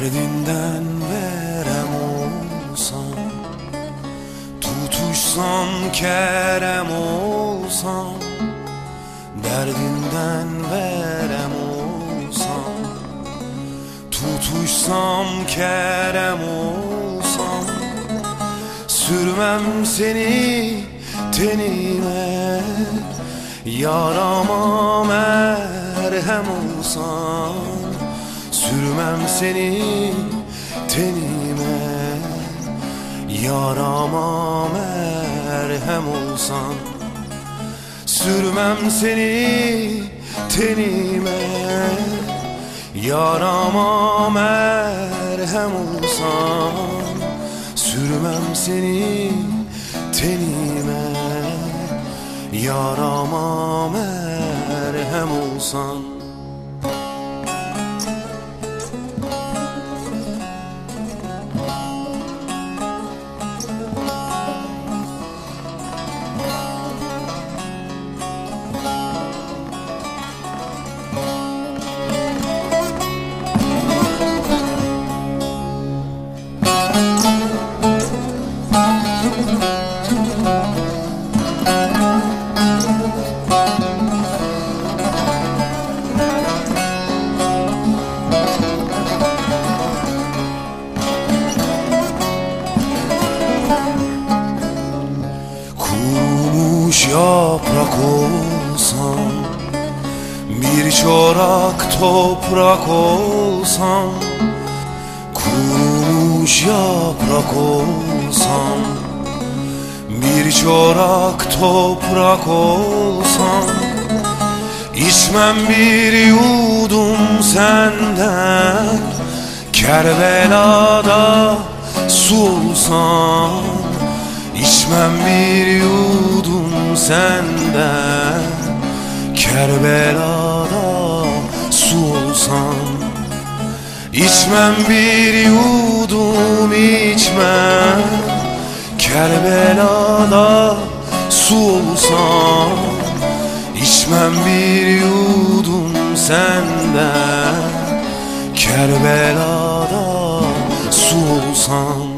Derdinden verem olsam Tutuşsam kerem olsam Derdinden verem olsam Tutuşsam kerem olsam Sürmem seni tenime Yarama merhem olsam Sürmem seni tenime Yarama merhem olsan. Sürmem seni tenime Yarama merhem olsan. Sürmem seni tenime Yarama merhem olsan Kurumuş yaprak olsam Bir çorak toprak olsam Kurumuş yaprak olsam Bir çorak toprak olsam İçmem bir yudum senden. Kerbelada su olsam İçmem bir yudum senden. Kerbelada su olsam İçmem bir yudum içmem Kerbelada su olsam İçmem bir yudum senden. Kerbelada su olsam